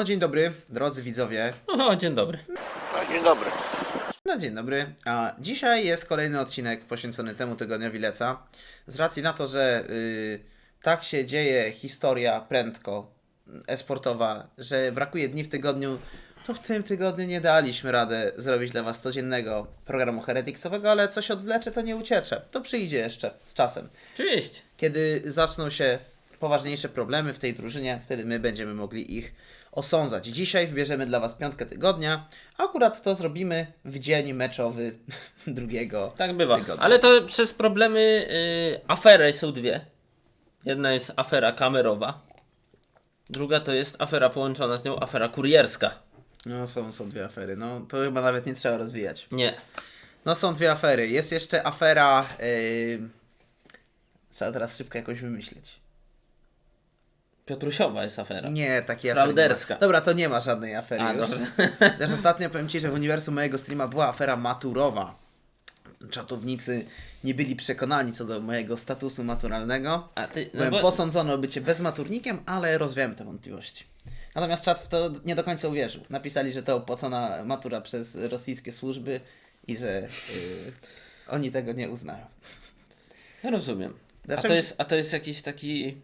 No dzień dobry, drodzy widzowie. O, dzień dobry. No, dzień dobry. No dzień dobry. A dzisiaj jest kolejny odcinek poświęcony temu tygodniowi Leca. Z racji na to, że y, tak się dzieje historia prędko esportowa, że brakuje dni w tygodniu, to w tym tygodniu nie daliśmy radę zrobić dla Was codziennego programu hereticsowego, ale coś odwlecze, to nie uciecze. To przyjdzie jeszcze z czasem. Cześć. Kiedy zaczną się poważniejsze problemy w tej drużynie, wtedy my będziemy mogli ich osądzać. Dzisiaj wybierzemy dla Was piątkę tygodnia. Akurat to zrobimy w dzień meczowy drugiego Tak bywa. tygodnia. Ale to przez problemy y, afery są dwie. Jedna jest afera kamerowa. Druga to jest afera połączona z nią, afera kurierska. No są, są dwie afery. No to chyba nawet nie trzeba rozwijać. Nie. No są dwie afery. Jest jeszcze afera... Yy... Trzeba teraz szybko jakoś wymyślić. Piotrusiowa jest afera. Nie, takiej afery. Frauderska. Dobra, to nie ma żadnej afery A, już. dobrze. Też ostatnio powiem Ci, że w uniwersum mojego streama była afera maturowa. Czatownicy nie byli przekonani co do mojego statusu maturalnego. A ty, no Byłem bo, posądzony o bycie bezmaturnikiem, ale rozwiałem te wątpliwości. Natomiast czat w to nie do końca uwierzył. Napisali, że to opłacona matura przez rosyjskie służby i że yy, oni tego nie uznają. ja rozumiem. A to, jest, a to jest jakiś taki...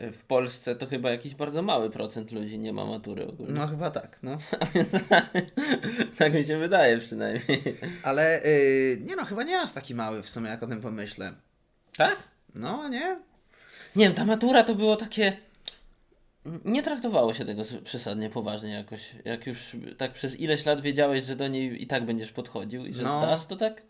y, W Polsce to chyba jakiś bardzo mały procent ludzi nie ma matury ogólnie. No chyba tak, no. tak mi się wydaje przynajmniej. Ale yy, nie no, chyba nie aż taki mały w sumie, jak o tym pomyślę. Tak? No, nie? Nie wiem, ta matura to było takie. Nie traktowało się tego przesadnie poważnie jakoś. Jak już tak przez ileś lat wiedziałeś, że do niej i tak będziesz podchodził i że No. zdasz, to tak.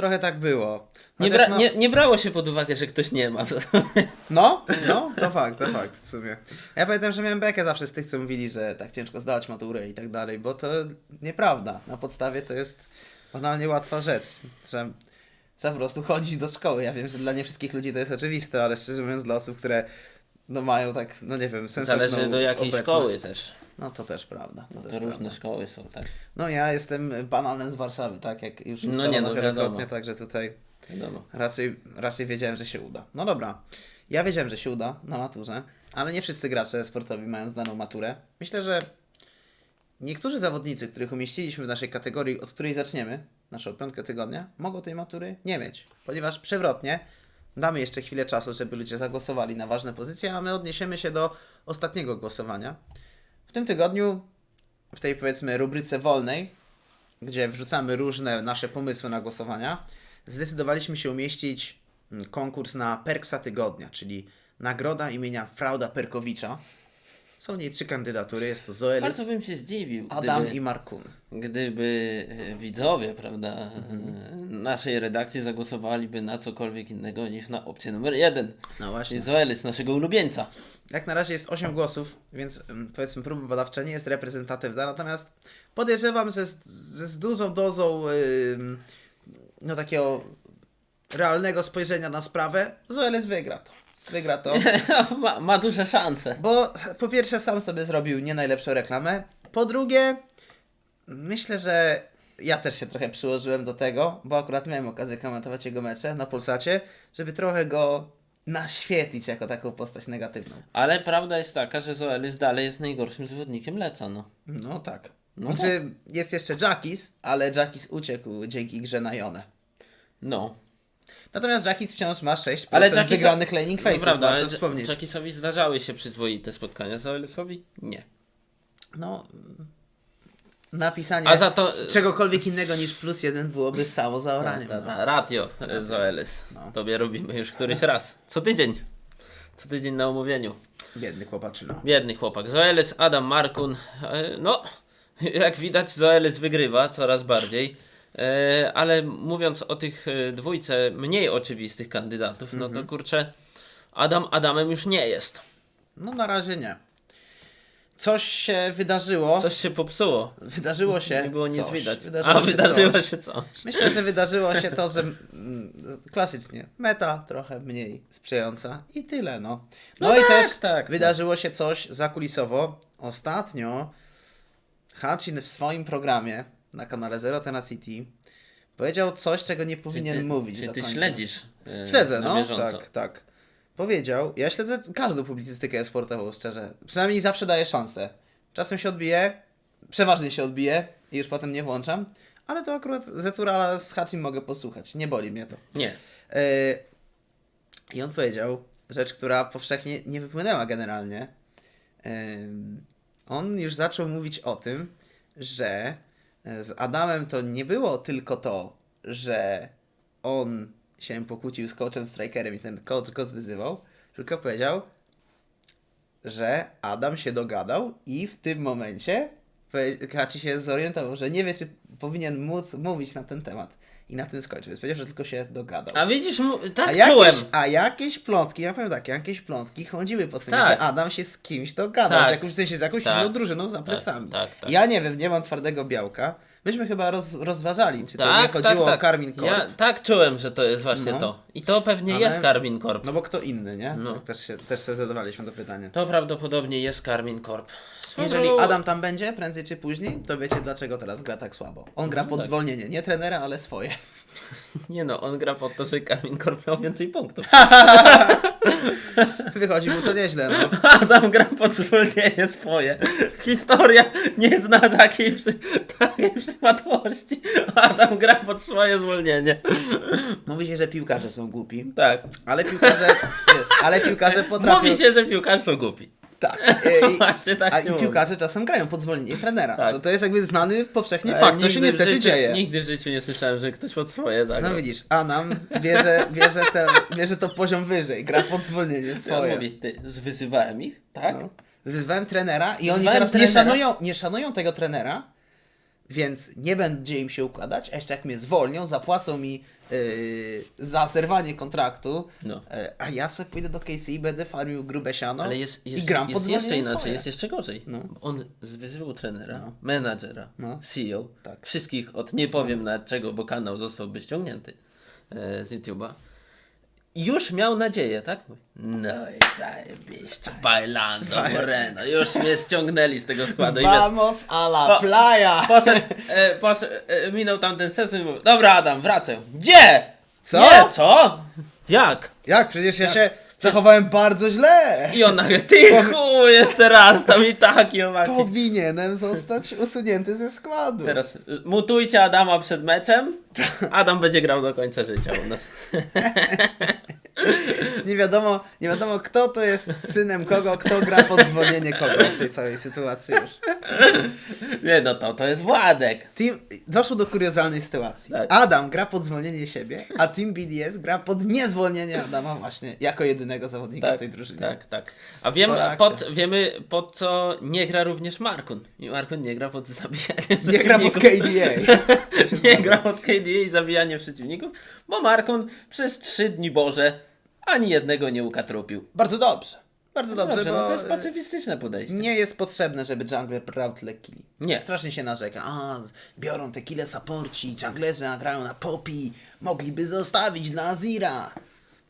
Trochę tak było. Nie, bra- no, nie, nie brało się pod uwagę, że ktoś nie ma. No, no, to fakt, to fakt w sumie. Ja pamiętam, że miałem bekę zawsze z tych, co mówili, że tak ciężko zdać maturę i tak dalej, bo to nieprawda. Na podstawie to jest banalnie łatwa rzecz. Trzeba, trzeba po prostu chodzić do szkoły. Ja wiem, że dla nie wszystkich ludzi to jest oczywiste, ale szczerze mówiąc dla osób, które no mają tak, no nie wiem, sensowną Zależy do jakiej obecność. szkoły też. No to też prawda. To też To różne prawda. szkoły są, tak. No ja jestem banalny z Warszawy, tak jak już No nie, no wielokrotnie, także tutaj Wiadomo. Raczej, raczej wiedziałem, że się uda. No dobra. Ja wiedziałem, że się uda na maturze, ale nie wszyscy gracze sportowi mają zdaną maturę. Myślę, że niektórzy zawodnicy, których umieściliśmy w naszej kategorii, od której zaczniemy, naszą piątkę tygodnia, mogą tej matury nie mieć, ponieważ przewrotnie damy jeszcze chwilę czasu, żeby ludzie zagłosowali na ważne pozycje, a my odniesiemy się do ostatniego głosowania. W tym tygodniu, w tej powiedzmy rubryce wolnej, gdzie wrzucamy różne nasze pomysły na głosowania, zdecydowaliśmy się umieścić mm, konkurs na Perksa Tygodnia, czyli nagroda imienia Frauda Perkowicza. Są w niej trzy kandydatury, jest to Zoelis, Bardzo bym się zdziwił, Adam gdyby, i Markun. gdyby e, widzowie, prawda, e, naszej redakcji zagłosowaliby na cokolwiek innego niż na opcję numer jeden. No Czyli właśnie. Zoelis, naszego ulubieńca. Jak na razie jest 8 głosów, więc mm, powiedzmy próba badawcza nie jest reprezentatywna, natomiast podejrzewam, że z, że z dużą dozą ym, no takiego realnego spojrzenia na sprawę, Zoelis wygra to. Wygra to. ma, ma duże szanse. Bo po pierwsze sam sobie zrobił nie najlepszą reklamę. Po drugie, myślę, że ja też się trochę przyłożyłem do tego, bo akurat miałem okazję komentować jego mecze na Pulsacie, żeby trochę go naświetlić jako taką postać negatywną. Ale prawda jest taka, że Zoelis dalej jest najgorszym zawodnikiem Leca, no. No tak. No znaczy, jest jeszcze Jackis, ale Jackis uciekł dzięki grze na Jonę. No. Natomiast Jackis wciąż ma 6% Ale Jackisa- wygranych laning face'ów, no prawda, ale warto wspomnieć. Jackisowi zdarzały się przyzwoite spotkania, Zoelisowi nie. No, napisanie A za to... czegokolwiek innego niż plus jeden byłoby samo zaoraniem. Ta, no. ta, ratio e, Zoelis. No. Tobie robimy już któryś raz. Co tydzień. Co tydzień na omówieniu. Biedny chłopaczyna. Biedny chłopak. Zoelis, Adam Markun. E, No, jak widać Zoelis wygrywa coraz bardziej. E, Ale mówiąc o tych e, dwójce mniej oczywistych kandydatów, no Mhm. to kurczę, Adam Adamem już nie jest. No na razie nie. Coś się wydarzyło. Coś się popsuło. Wydarzyło się. Nie było nic coś. widać. Wydarzyło A się wydarzyło coś. się coś. Myślę, że wydarzyło się to, że mm, klasycznie meta trochę mniej sprzyjająca i tyle, no. No, No i tak, też tak, wydarzyło się coś zakulisowo. Ostatnio Hacin w swoim programie na kanale Zero Tenacity powiedział coś, czego nie powinien ty, mówić Czy ty końca. śledzisz? e, Śledzę, no. Tak, tak. powiedział, ja śledzę każdą publicystykę sportową, szczerze. Przynajmniej zawsze daję szansę. Czasem się odbije, przeważnie się odbije i już potem nie włączam, ale to akurat Zeturala z Hachim mogę posłuchać, nie boli mnie to. Nie. Yy, I on powiedział rzecz, która powszechnie nie wypłynęła generalnie. Yy, on już zaczął mówić o tym, że z Adamem to nie było tylko to, że on się pokłócił z coachem strikerem i ten coach go zwyzywał, tylko powiedział, że Adam się dogadał i w tym momencie Kaczy się zorientował, że nie wie, czy powinien móc mówić na ten temat i na tym skończył. Więc powiedział, że tylko się dogadał. A widzisz, tak A czułem. jakieś, a jakieś plotki, ja powiem tak, jakieś plotki chodziły po scenie, Tak. że Adam się z kimś dogadał, Tak. z jakąś, w sensie z jakąś Tak. inną drużyną za plecami. tak, tak. Ja nie wiem, nie mam twardego białka. Myśmy chyba roz, rozważali, czy to nie Tak, chodziło tak, o Karmin tak. Corp. Ja tak czułem, że to jest właśnie No. to. I to pewnie Ale- jest Karmin Corp. No bo kto inny, nie? No. Tak też, się, też sobie zadawaliśmy to pytanie. To prawdopodobnie jest Karmin Corp. Jeżeli Adam tam będzie, prędzej czy później, to wiecie dlaczego teraz gra tak słabo. On gra No pod tak. zwolnienie, nie trenera, ale swoje. Nie no, on gra po to, że Karmin Corp miał więcej punktów. Wychodzi mu to nieźle, no. Adam gra pod zwolnienie swoje. Historia nie zna takiej, przy... takiej przypadłości. Adam gra pod swoje zwolnienie. Mówi się, że piłkarze są głupi, Tak. ale piłkarze, wiesz, ale piłkarze potrafią... Mówi się, że piłkarze są głupi. Tak. e, I, Właśnie tak a i piłkarze czasem grają pod zwolnienie trenera. Tak. To, to jest jakby znany powszechnie Ale fakt. To się niestety życiu, dzieje. Nigdy w życiu nie słyszałem, że ktoś pod swoje zagrał. No widzisz, Anam bierze, bierze, te, bierze to poziom wyżej, gra pod zwolnienie swoje. mówi, ty, wyzywałem ich, tak? No. Wyzwałem trenera i oni teraz nie szanują, nie szanują tego trenera, więc nie będzie im się układać, a jeszcze jak mnie zwolnią, zapłacą mi yy, za zerwanie kontraktu, No. yy, a ja sobie pójdę do KC i będę farmił grube siano Ale jest, jest, i gram jest jeszcze inaczej, swoje. jest jeszcze gorzej. No. On wyzywał trenera, No. menadżera, No. CEO, Tak. wszystkich od nie powiem nawet czego, bo kanał zostałby ściągnięty e, z YouTube'a. I Już miał nadzieję, tak? No i zajebiście, Bailando Moreno, już mnie ściągnęli z tego składu. I wiesz, Vamos a la playa! poszedł, e, poszedł, e, minął tamten sezon i mówił, dobra Adam, wracaj. Gdzie? Co? Nie, co? Jak? Jak? Przecież ja się zachowałem bardzo źle! I on nagle, ty chuj, jeszcze raz tam i tak i owaki. Powinienem zostać usunięty ze składu. Teraz y, mutujcie Adama przed meczem. Adam będzie grał do końca życia u nas. Nie wiadomo, nie wiadomo kto to jest synem kogo, kto gra pod zwolnienie kogo w tej całej sytuacji już. Nie no to, to jest Władek. Team, doszło do kuriozalnej sytuacji. Tak. Adam gra pod zwolnienie siebie, a Team BDS gra pod niezwolnienie Adama właśnie, jako jedynego zawodnika w tej drużynie. tak, tak. A wiem, pod, wiemy pod co nie gra również Markun. I Markun nie gra pod zabijanie Nie gra pod. KDA. Nie gra pod KDA i zabijanie przeciwników, bo Markun przez trzy dni Boże ani jednego nie ukatrupił. Bardzo dobrze. Bardzo dobrze, Dobrze, bo no to jest pacyfistyczne podejście. nie jest potrzebne, żeby jungler brał tyle killi. Nie. Strasznie się narzeka. A, biorą te kile supporci, junglerzy grają na popi, mogliby zostawić dla Azira.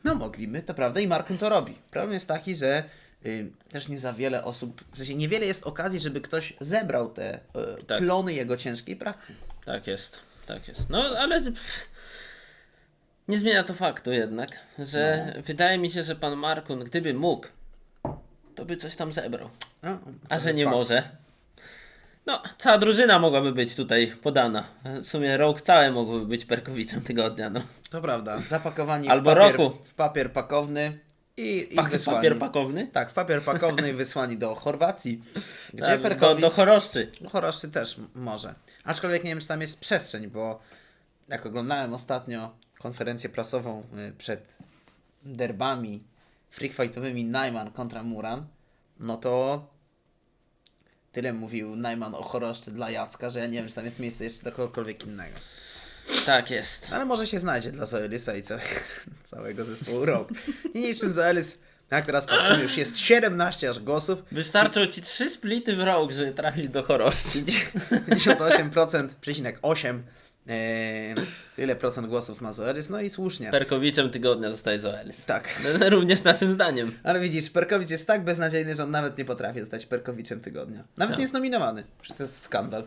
No mogliby, to prawda i Markun to robi. Problem jest taki, że y, też nie za wiele osób, w sensie niewiele jest okazji, żeby ktoś zebrał te y, Tak. plony jego ciężkiej pracy. Tak jest, tak jest. No ale pff, nie zmienia to faktu jednak, że No. wydaje mi się, że pan Markun, gdyby mógł, to by coś tam zebrał. No, A że nie może. No, cała drużyna mogłaby być tutaj podana. W sumie rok cały mógłby być Perkowiczem tygodnia, no. To prawda, zapakowani Albo w, papier, roku. w papier pakowny i, i wysłani. papier pakowny? Tak, w papier pakowny i wysłani do Chorwacji, gdzie Tak, do, Perkowicz... do choroszczy. No Choroszczy też może. Aczkolwiek nie wiem, czy tam jest przestrzeń, bo jak oglądałem ostatnio konferencję prasową y, przed derbami freakfightowymi Najman kontra Muran, no to tyle mówił Najman o choroszczy dla Jacka, że ja nie wiem, czy tam jest miejsce jeszcze do kogokolwiek innego. Tak jest. Ale może się znajdzie dla Zoelisa i całego, całego zespołu Rogue. I niczym Zoelis, jak teraz patrzymy, już jest 17 aż głosów, Wystarczą ci trzy splity w rok, żeby trafić do choroszczy. 58%, przecinek 8. Eee, tyle procent głosów ma Zoelis, no i słusznie. Perkowiczem tygodnia zostaje Zoelis. Tak. Również naszym zdaniem. Ale widzisz, Perkowicz jest tak beznadziejny, że on nawet nie potrafi zostać Perkowiczem tygodnia. Nawet Tak. nie jest nominowany. Przecież to jest skandal.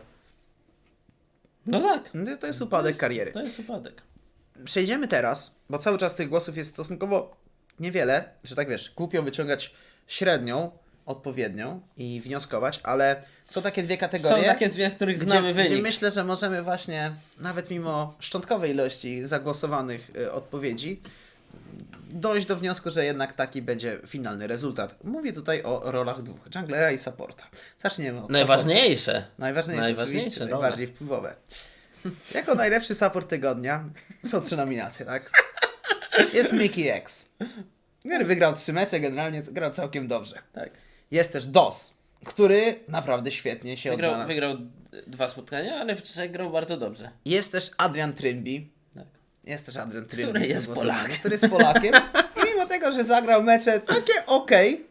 No tak. No To jest upadek kariery. To jest upadek. Przejdziemy teraz, bo cały czas tych głosów jest stosunkowo niewiele, że tak wiesz, głupio wyciągać średnią, odpowiednią i wnioskować, ale są takie dwie kategorie. Są takie dwie, których znamy gdzie, gdzie wynik. myślę, że możemy właśnie, nawet mimo szczątkowej ilości zagłosowanych y, odpowiedzi, dojść do wniosku, że jednak taki będzie finalny rezultat. Mówię tutaj o rolach dwóch, junglera i supporta. Zaczniemy od supporta. Najważniejsze. Najważniejsze, Najważniejsze role. najbardziej wpływowe. Jako najlepszy support tygodnia są trzy nominacje, tak? Jest Mickey X. wygrał trzy mecze, generalnie grał całkiem dobrze. Tak. Jest też DOS, który naprawdę świetnie się Wygrał, odnalazł. wygrał dwa spotkania, ale w trzech grał bardzo dobrze. Jest też Adrian Trymbi. Tak. Jest też Adrian Trymbi. Który jest Polakiem. Który jest Polakiem. I mimo tego, że zagrał mecze takie okej,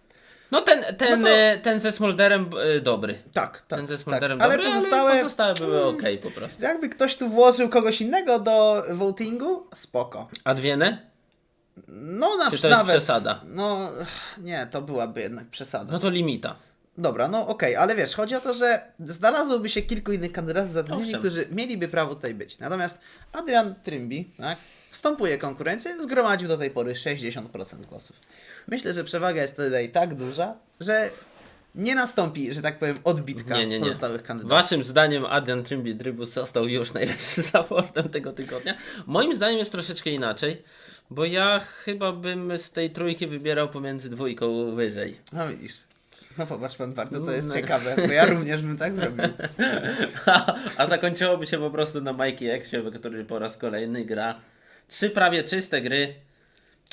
No ten, ten, No to- e, ten ze Smolderem e, dobry. tak, tak, Ten ze tak. Smolderem Ale dobry, pozostałe, ale pozostałe były ok po prostu. jakby ktoś tu włożył kogoś innego do votingu, spoko. Adwienę? No na Czy to jest nawet, przesada? No nie, to byłaby jednak przesada. No to limita. Dobra, no okej, ale wiesz, chodzi o to, że znalazłoby się kilku innych kandydatów zatrudnieni, Owszem. którzy mieliby prawo tutaj być. Natomiast Adrian Trymbi, tak, stąpuje konkurencję, zgromadził do tej pory 60% głosów. Myślę, że przewaga jest tutaj tak duża, że nie nastąpi, że tak powiem, odbitka Nie, nie, nie. pozostałych kandydatów. Waszym zdaniem Adrian Trimby Drybus został już najlepszym supportem tego tygodnia. Moim zdaniem jest troszeczkę inaczej, bo ja chyba bym z tej trójki wybierał pomiędzy dwójką wyżej. No widzisz. No popatrz pan, bardzo to jest No. ciekawe, bo ja również bym tak zrobił. A zakończyłoby się po prostu na Mikey Xie, który po raz kolejny gra trzy prawie czyste gry.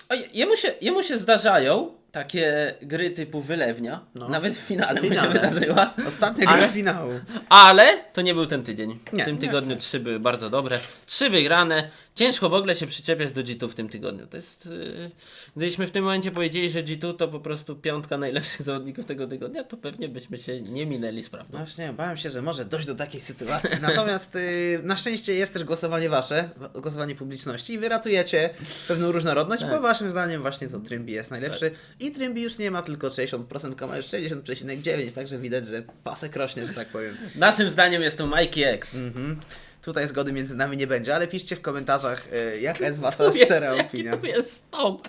O, jemu, się, jemu się zdarzają takie gry typu wylewnia. No. Nawet w finale, mu Finale. się wydarzyła. Ostatnia Ale- gra finału. Ale to nie był ten tydzień. Nie, w tym nie. tygodniu trzy były bardzo dobre. Trzy wygrane. Ciężko w ogóle się przyczepiać do G2 w tym tygodniu. To jest. Yy, gdybyśmy w tym momencie powiedzieli, że G2 to po prostu piątka najlepszych zawodników tego tygodnia, to pewnie byśmy się nie minęli z prawdą. No właśnie, bałem się, że może dojść do takiej sytuacji. Natomiast y, na szczęście jest też głosowanie wasze, głosowanie publiczności i wy ratujecie pewną różnorodność, Tak. bo waszym zdaniem właśnie to Trymbi jest najlepszy. I Trymbi już nie ma tylko 60%, ma już 60,9%, także widać, że pasek rośnie, że tak powiem. Naszym zdaniem jest to Mikey X. Mhm. Tutaj zgody między nami nie będzie, ale piszcie w komentarzach, y, jaka jest wasza Tu jest, szczera jaki opinia. tu jest stąd.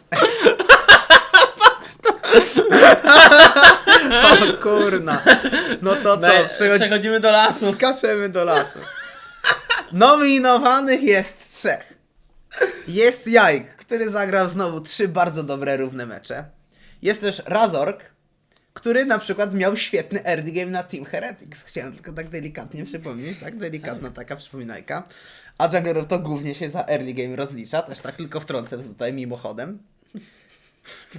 O kurna. No to co, przechodzi... Przechodzimy do lasu. Skaczemy do lasu. Nominowanych jest trzech. Jest Jajk, który zagrał znowu trzy bardzo dobre, równe mecze. Jest też Razork, który na przykład miał świetny early game na Team Heretics. Chciałem tylko tak delikatnie przypomnieć, tak? Delikatna taka przypominajka. A Jagger to głównie się za early game rozlicza, też tak tylko wtrącę tutaj mimochodem.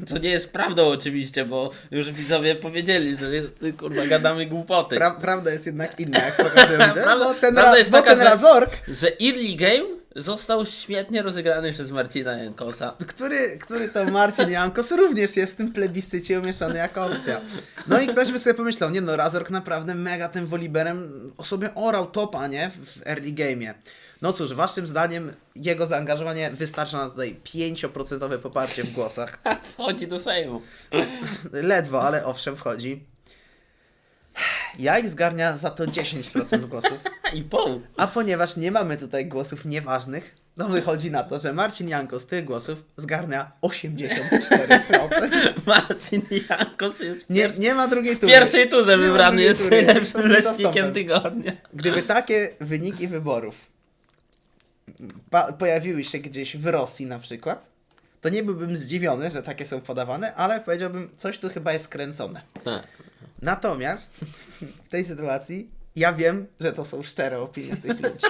Co nie jest prawdą oczywiście, bo już widzowie powiedzieli, że jest, kurwa gadamy głupoty. Pra prawda jest jednak inna, jak pokazują widzę, Prawda- bo ten, ra bo taka, ten że- Razork Że early game został świetnie rozegrany przez Marcina Jankosa. który, który to Marcin Jankos również jest w tym plebiscycie umieszczony jako opcja. No i ktoś by sobie pomyślał, nie no, Razork naprawdę mega tym Woliberem o sobie orał topa, nie? W early game'ie. No cóż, waszym zdaniem jego zaangażowanie wystarcza na tutaj 5% poparcie w głosach. Wchodzi do Sejmu. Ledwo, ale owszem, wchodzi. Jajk zgarnia za to 10% głosów. I pół. A ponieważ nie mamy tutaj głosów nieważnych, to wychodzi na to, że Marcin Janko z tych głosów zgarnia 84%. Marcin Jankos jest w Nie, pier- nie ma drugiej w tury. pierwszej turze Nie ma wybrany drugiej jest tury. najlepszym z leśnikiem tygodnia. Gdyby takie wyniki wyborów pa- pojawiły się gdzieś w Rosji na przykład, to nie byłbym zdziwiony, że takie są podawane, ale powiedziałbym, coś tu chyba jest kręcone. Tak. Natomiast w tej sytuacji ja wiem, że to są szczere opinie tych ludzi.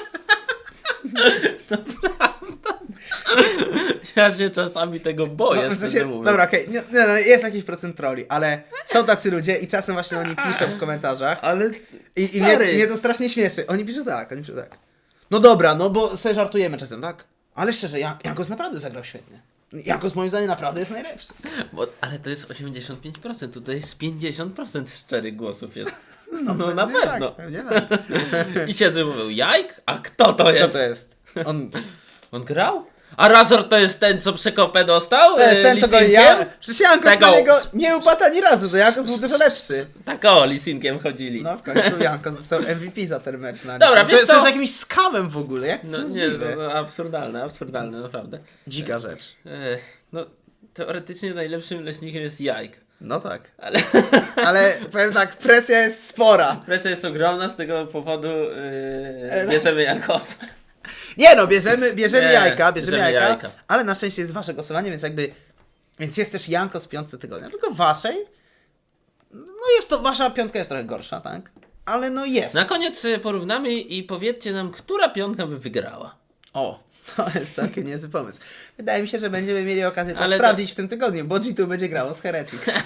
Ja się czasami tego boję, No, w sensie, dobra, okej, nie, nie, no, jest jakiś procent troli, ale są tacy ludzie i czasem właśnie oni piszą w komentarzach Ale i, i mnie, mnie to strasznie śmieszy. Oni piszą tak, oni piszą tak. No dobra, no bo sobie żartujemy czasem, tak? Ale szczerze, Jan- Jankos naprawdę zagrał świetnie. Jankos moim zdaniem naprawdę jest najlepszy. Bo, ale to jest 85%, tutaj jest 50% szczerych głosów jest. No, Pewnie na pewno. Tak, pewnie tak. I siedzę i mówią, jajk? A kto to Kto jest? to jest? On, On grał? A Razor to jest ten, co przekopę dostał? to jest e, ten, co go ja... Przecież Jankos Tego- na niego nie upadł ani razu, że Jankos był dużo lepszy. Tak o, Lisinkiem chodzili. No w końcu Jankos dostał MVP za ten mecz. Na Dobra, co, wiesz co co? jest jakimś skamem w ogóle, jak to No nie, no, no, absurdalne, absurdalne, naprawdę. Dzika rzecz. E, no, teoretycznie najlepszym leśnikiem jest jajk. No tak. Ale Ale powiem tak, presja jest spora. presja jest ogromna, z tego powodu yy, no- bierzemy Jankosa. Nie no, bierzemy, bierzemy Nie, jajka, bierzemy, bierzemy jajka, jajka. ale na szczęście jest wasze głosowanie, więc jakby, więc jest też Janko z piątce tygodnia, tylko waszej, no jest to, wasza piątka jest trochę gorsza, tak? Ale no jest. Na koniec y, porównamy i powiedzcie nam, która piątka by wygrała. O, to jest całkiem niezły pomysł. Wydaje mi się, że będziemy mieli okazję to Ale to- sprawdzić w tym tygodniu, bo G2 będzie grało z Heretics.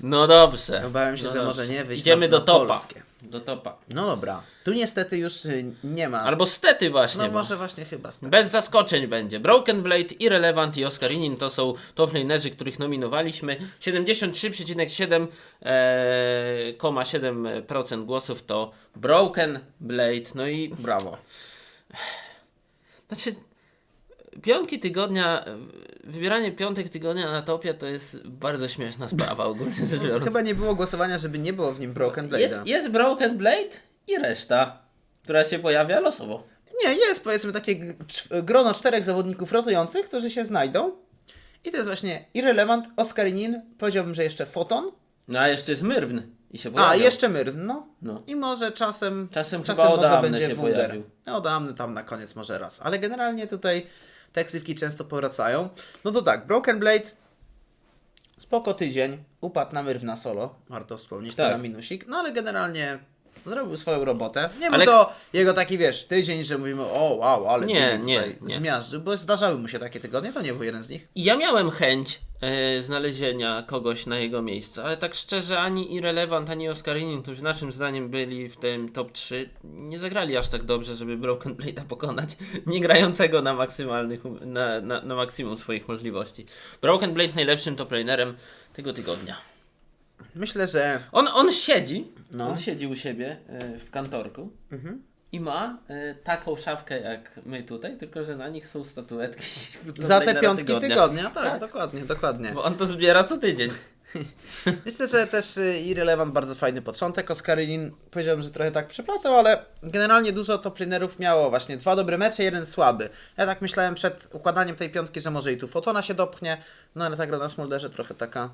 No dobrze. Obawiam się, no że dobrze. może nie wyjść Idziemy na- do na topa. polskie. Do topa. No dobra, tu niestety już y, nie ma. Albo stety właśnie. no bo- może właśnie chyba. Bez zaskoczeń będzie. Broken Blade, Irrelevant i Oscar Inin to są top lanerzy, których nominowaliśmy. 73,7% e, 7% głosów to Broken Blade. No i brawo. Znaczy, piątki tygodnia, wybieranie piątek tygodnia na topie to jest bardzo śmieszna sprawa ogólnie rzecz biorąc. Chyba nie było głosowania, żeby nie było w nim Broken Blade'a. Jest, jest Broken Blade i reszta, która się pojawia losowo. Nie, jest powiedzmy takie grono czterech zawodników rotujących, którzy się znajdą. I to jest właśnie Irrelevant, Oscarinin, powiedziałbym, że jeszcze Foton. No a jeszcze jest Myrwn i się pojawia. A, jeszcze Myrn, no. No. I może czasem, Czasem czasem może będzie się Wunder. pojawił. No, Odamny tam na koniec może raz. Ale generalnie tutaj te ksywki często powracają. No to tak, Broken Blade, spoko tydzień, upadł na Myrwna solo, warto wspomnieć, to Tak. na minusik. No ale generalnie zrobił swoją robotę. Nie Ale- był to jego taki, wiesz, tydzień, że mówimy, o wow, ale Nie, nie, nie. zmiażdżył, bo zdarzały mu się takie tygodnie, to nie był jeden z nich. I ja miałem chęć e, znalezienia kogoś na jego miejsce, ale tak szczerze ani Irrelevant, ani Oscarinin, którzy naszym zdaniem byli w tym top 3, nie zagrali aż tak dobrze, żeby Broken Blade'a pokonać, nie grającego na maksymalnych, na, na, na maksimum swoich możliwości. Broken Blade najlepszym top lanerem tego tygodnia. Myślę, że On, on siedzi, No. on siedzi u siebie e, w kantorku Mhm. i ma e, taką szafkę jak my tutaj, tylko że na nich są statuetki. za te piątki tygodnia, tak, Tak. dokładnie, dokładnie. Bo on to zbiera co tydzień. Myślę, że też y, Irrelevant bardzo fajny początek. Oscarinin powiedziałbym, że trochę tak przeplatał, ale generalnie dużo top lanerów miało właśnie dwa dobre mecze, jeden słaby. Ja tak myślałem przed układaniem tej piątki, że może i tu Fotona się dopchnie, no ale ta gra na Smolderze trochę taka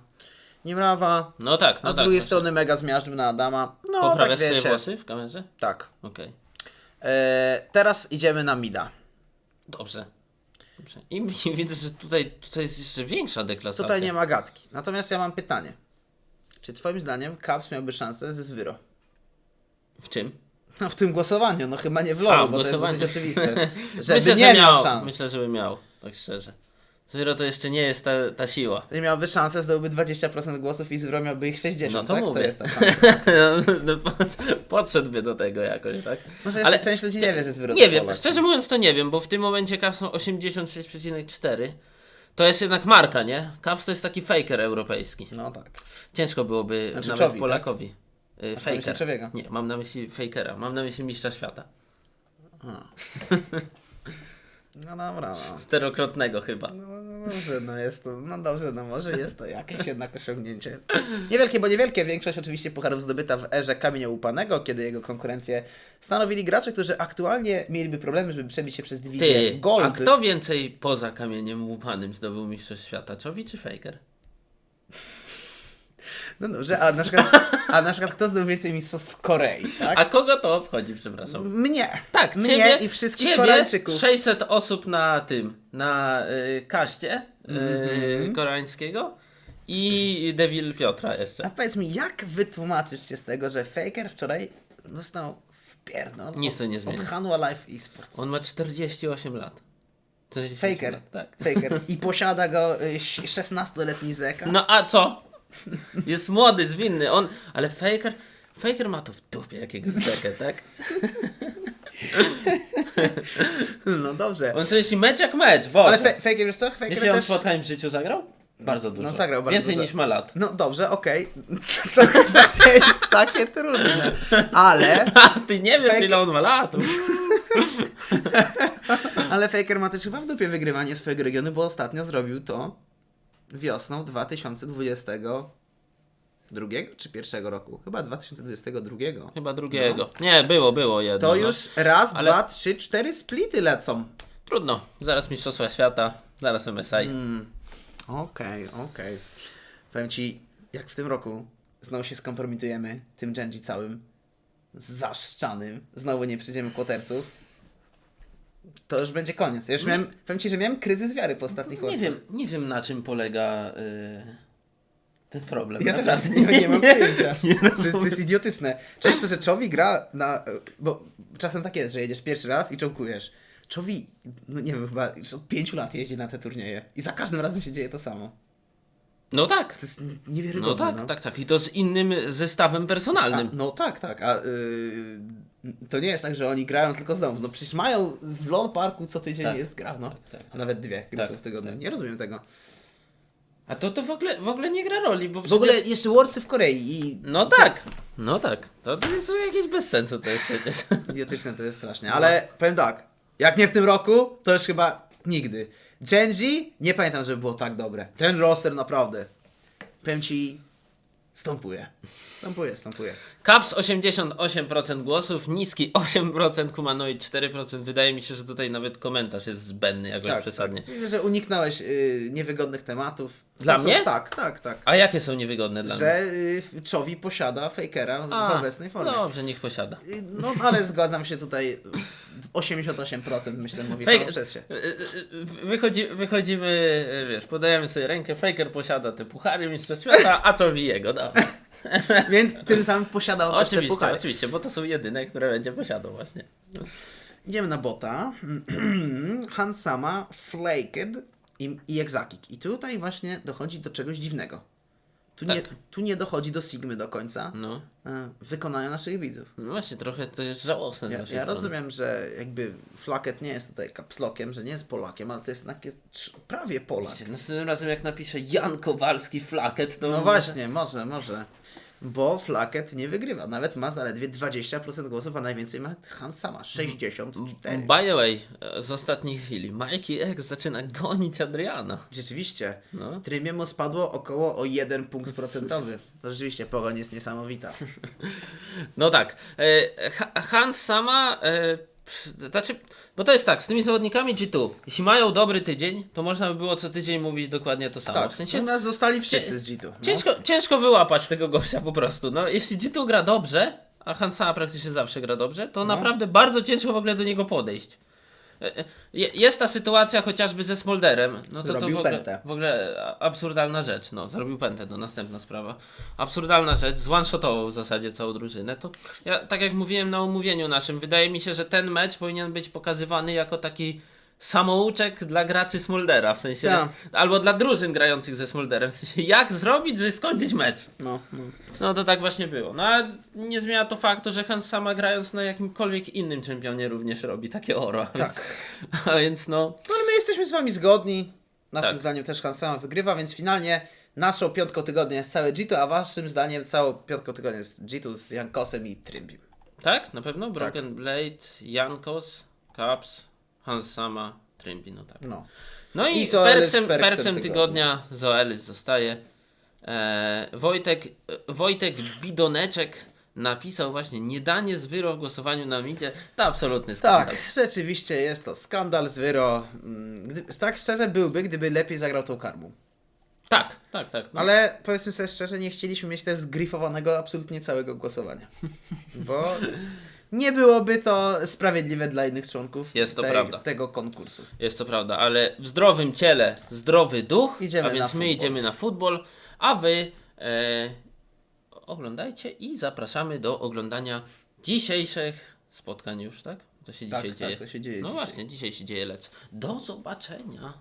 niemrawa. No tak, A no z tak. drugiej właśnie. strony mega zmiażdżył na Adama. No Poprawiasz tak sobie wiecie. włosy w kamerze? Tak. Okej. E, teraz idziemy na Mida. Dobrze. Dobrze. I, I widzę, że tutaj, tutaj jest jeszcze większa deklasacja. Tutaj nie ma gadki. Natomiast ja mam pytanie. Czy twoim zdaniem Caps miałby szansę ze Zwyro? W czym? No w tym głosowaniu, no chyba nie w A, LoLu, w bo to jest dosyć oczywiste. Żeby Myślę, nie że miał miał. szans. Myślę, żeby miał, tak szczerze. Zero to jeszcze nie jest ta, ta siła. Jeżeli miałby szansę, zdobyłby 20% głosów i Zwro miałby ich 60, No to tak? mówię. To jest ta szansa. No, no, pod- Podszedłby do tego jakoś, tak? Może jeszcze Ale część ludzi nie wie, że Nie to wiem, Polak. szczerze mówiąc to nie wiem, bo w tym momencie Caps są 86,4. To jest jednak marka, nie? Caps to jest taki faker europejski. No tak. Ciężko byłoby Znaczy nawet Czowi, Polakowi. Y, Masz na myśli. Czowiego? Nie, mam na myśli fakera. Mam na myśli mistrza świata. No dobra, no. Czterokrotnego chyba. No, dobrze, no jest to, no dobrze, no może jest to jakieś jednak osiągnięcie. Niewielkie, bo niewielkie. Większość oczywiście pucharów zdobyta w erze kamienia łupanego, kiedy jego konkurencję stanowili gracze, którzy aktualnie mieliby problemy, żeby przebić się przez dywizję Ty, Gold. a kto więcej poza kamieniem łupanym zdobył mistrzostw świata? Czowi czy faker? No dobrze, a na przykład, a na przykład kto zdobył więcej mistrzostw w Korei, tak? A kogo to obchodzi, przepraszam? Mnie. Tak, Mnie ciebie, i wszystkich ciebie, Koreańczyków. 600 osób na tym, na y, kaście y, Mhm. koreańskiego i Devil Piotra jeszcze. A powiedz mi, jak wytłumaczysz się z tego, że Faker wczoraj został wpierdol Nic to nie od, zmieni. od Hanwha Life Esports. On ma 48 lat. 48 Faker. Lat, tak. Faker. I posiada go y, 16-letni Zeka. No a co? Jest młody, zwinny, on, ale Faker, Faker ma to w dupie jakiegoś stekę, tak? No dobrze. On sobie jeśli mecz jak mecz, bo. Ale fe, Faker, wiesz co? Faker ile on też... spotkań w życiu zagrał? Bardzo dużo. No, zagrał bardzo Więcej dużo. niż ma lat. No dobrze, okej. To chyba nie jest takie trudne. Ale, A ty nie wiesz, Faker- ile on ma lat. ale Faker ma też chyba w dupie wygrywanie swojego regionu, bo ostatnio zrobił to wiosną 2022 czy pierwszego roku? Chyba 2022. Chyba drugiego. Nie, było, było jedno. To no. już raz, Ale- dwa, trzy, cztery splity lecą. Trudno. Zaraz Mistrzostwa Świata, zaraz MSI. Mm, Okej, okej. Powiem ci, jak w tym roku znowu się skompromitujemy tym Genji całym, zaszczanym, znowu nie przyjdziemy quartersów, to już będzie koniec. Ja już miałem, powiem ci, że miałem kryzys wiary po ostatnich Nie łapcach. wiem, nie wiem na czym polega y, ten problem. Ja też Naprawdę. nie, nie mam pojęcia. To jest, to jest idiotyczne. Często, że Czowi gra na... Bo czasem tak jest, że jedziesz pierwszy raz i czołkujesz. Czowi, no nie wiem, chyba już od pięciu lat jeździ na te turnieje i za każdym razem się dzieje to samo. No tak. To jest No niewiarygodne. tak, tak, tak. I to z innym zestawem A, personalnym. no tak, tak. A y, to nie jest tak, że oni grają tylko znowu. No przecież mają w LoL Parku co tydzień Tak, jest gra, no. tak, tak. A Nawet dwie gry Tak, są w tygodniu. tak. Nie rozumiem tego. A to, to w, ogóle, w ogóle nie gra roli, bo W przecież... ogóle jeszcze Worldsy w Korei i No tak. No tak. To, to jest jakieś bez sensu to jest przecież. Idiotyczne to jest strasznie, ale powiem tak, jak nie w tym roku, to już chyba nigdy. Genji, nie pamiętam, żeby było tak dobre. Ten roster naprawdę, powiem ci, stąpuje. Stąpuje, stąpuje. Caps 88% głosów, niski 8%, humanoid 4%. Wydaje mi się, że tutaj nawet komentarz jest zbędny jakoś Tak, przesadnie. tak. Widzę, że uniknąłeś y, niewygodnych tematów. Dla To mnie? Tak, tak, tak. A jakie są niewygodne dla mnie? Że y, Czowi posiada Fakera w A, obecnej formie. Dobrze, niech posiada. Y, No, ale zgadzam się tutaj, 88% myślę mówi Fake- samo przez się. Wychodzi, wychodzimy, wiesz, podajemy sobie rękę, Faker posiada te puchary Mistrzostw Świata, a co jego, no. Więc tym samym posiadał też te Oczywiście, puchary. oczywiście, bo to są jedyne, które będzie posiadał właśnie. Idziemy na bota. Hansama, Flaked i, i Exakik. I tutaj właśnie dochodzi do czegoś dziwnego. Tu, nie, Tak. tu nie dochodzi do Sigmy do końca No. e, wykonania naszych widzów. no właśnie, trochę to jest żałosne Ja, ja rozumiem, że jakby Flaket nie jest tutaj kapslokiem, że nie jest Polakiem, ale to jest takie prawie Polak. Następnym razem jak napiszę Jan Kowalski Flaket, to... No właśnie, może, może. Bo Flaket nie wygrywa. Nawet ma zaledwie 20% głosów, a najwięcej ma Hansama 64. By the way, e, z ostatniej chwili, Mikey X zaczyna gonić Adriana. Rzeczywiście. No. Trymiemu spadło około o 1 punkt procentowy. To rzeczywiście pogoń jest niesamowita. No tak. E, Ha- Hans sama. Znaczy, bo to jest tak, z tymi zawodnikami G2, jeśli mają dobry tydzień, to można by było co tydzień mówić dokładnie to samo. Tak, w u sensie nas zostali wszyscy z G2. No. ciężko, ciężko wyłapać tego gościa po prostu. No, jeśli G2 gra dobrze, a Hans sama praktycznie zawsze gra dobrze, to No. naprawdę bardzo ciężko w ogóle do niego podejść. E, e, je- Jest ta sytuacja chociażby ze Smolderem. No to, to Zrobił w ogóle, pętę. w ogóle a- absurdalna rzecz. No, zrobił pętę, to następna sprawa. Absurdalna rzecz, zwanshotował w zasadzie całą drużynę. To ja, tak jak mówiłem na umówieniu naszym, wydaje mi się, że ten mecz powinien być pokazywany jako taki samouczek dla graczy Smoldera, w sensie, Tak. albo dla drużyn grających ze Smolderem, w sensie, jak zrobić, żeby skończyć mecz. No, no. No to tak właśnie było. No a nie zmienia to faktu, że Hans sama grając na jakimkolwiek innym czempionie również robi takie oro. A Więc, a więc no, no ale my jesteśmy z wami zgodni. Naszym Tak. zdaniem też Hansama wygrywa, więc finalnie naszą piątką tygodnia jest całe G2, a waszym zdaniem całą piątką tygodnia jest G2 z Jankosem i Trimbim. tak, na pewno Broken Blade, Jankos, Caps, Hans sama, Trimby, no tak. No. No i, I Zoelis percem tygodnia Zoelis zostaje. E, Wojtek, e, Wojtek Bidoneczek napisał właśnie nie danie zwyro w głosowaniu na midzie. To absolutny skandal. Tak, rzeczywiście jest to skandal z Wyro. Mm, Gdy, tak szczerze byłby, gdyby lepiej zagrał tą karmą. Tak, tak, tak. No. Ale powiedzmy sobie szczerze, nie chcieliśmy mieć też zgrifowanego absolutnie całego głosowania. Bo nie byłoby to sprawiedliwe dla innych członków Jest to tej, prawda. tego konkursu. Jest to prawda, ale w zdrowym ciele zdrowy duch, Idziemy a na więc my futbol. idziemy na futbol, a wy e, oglądajcie i zapraszamy do oglądania dzisiejszych spotkań już, tak? Co się Tak, dzisiaj tak, dzieje? co się dzieje No dzisiaj. właśnie, dzisiaj się dzieje lec. Do zobaczenia.